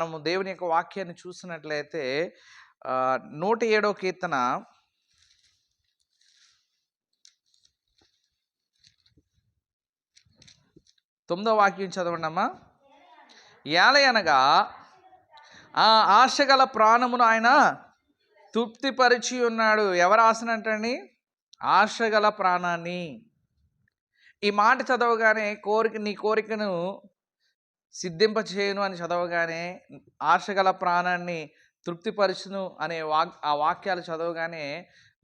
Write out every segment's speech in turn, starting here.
మనము దేవుని యొక్క వాక్యాన్ని చూసినట్లయితే నూట ఏడో కీర్తన. తొమ్మిదో వాక్యం చదవండమ్మా ఏలయనగా ఆ ఆశగల ప్రాణమును ఆయన తృప్తిపరిచి ఉన్నాడు. ఎవరు ఆశనంటండి ఆశగల ప్రాణాన్ని. ఈ మాట చదవగానే కోరిక నీ కోరికను సిద్ధింప చేయను అని చదవగానే ఆశగల ప్రాణాన్ని తృప్తిపరచును అనే వాక్ ఆ వాక్యాలు చదవగానే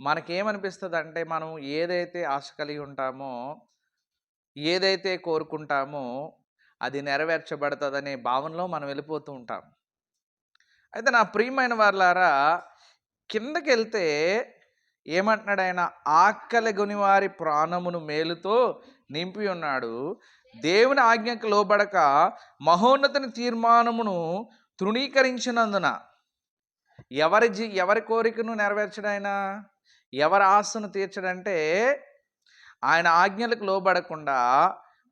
మనకేమనిపిస్తుంది అంటే మనం ఏదైతే ఆశ కలిగి ఉంటామో ఏదైతే కోరుకుంటామో అది నెరవేర్చబడుతుందనే భావనలో మనం వెళ్ళిపోతూ ఉంటాం. అయితే నా ప్రియమైన వాళ్ళారా కిందకి వెళ్తే ఏమంటున్నాడు ఆయన ఆకలి వారి ప్రాణమును మేలుతో నింపి ఉన్నాడు దేవుని ఆజ్ఞకు లోబడక మహోన్నతుని తీర్మానమును తృణీకరించినందున ఎవరి జీ ఎవరి కోరికను నెరవేర్చడైనా ఎవరి ఆశను తీర్చడంటే ఆయన ఆజ్ఞలకు లోబడకుండా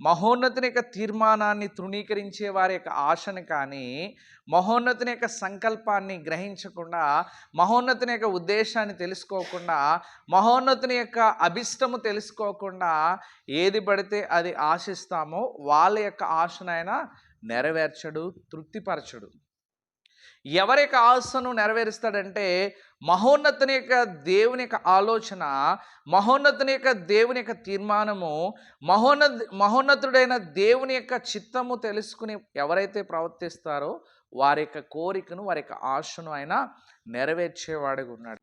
మహోన్నతుని యొక్క తీర్మానాన్ని తృణీకరించే వారి యొక్క ఆశను కానీ మహోన్నతుని యొక్క సంకల్పాన్ని గ్రహించకుండా మహోన్నతుని యొక్క ఉద్దేశాన్ని తెలుసుకోకుండా మహోన్నతుని యొక్క అభిష్టము తెలుసుకోకుండా ఏది పడితే అది ఆశిస్తామో వాళ్ళ యొక్క ఆశనైనా నెరవేర్చడు తృప్తిపరచడు. ఎవరి యొక్క ఆశను నెరవేరుస్తాడంటే మహోన్నతుని యొక్క దేవుని యొక్క ఆలోచన మహోన్నతుని యొక్క దేవుని యొక్క తీర్మానము మహోన్న మహోన్నతుడైన దేవుని యొక్క చిత్తము తెలుసుకుని ఎవరైతే ప్రవర్తిస్తారో వారి యొక్క కోరికను వారి యొక్క ఆశను ఆయన నెరవేర్చేవాడిగా ఉన్నాడు.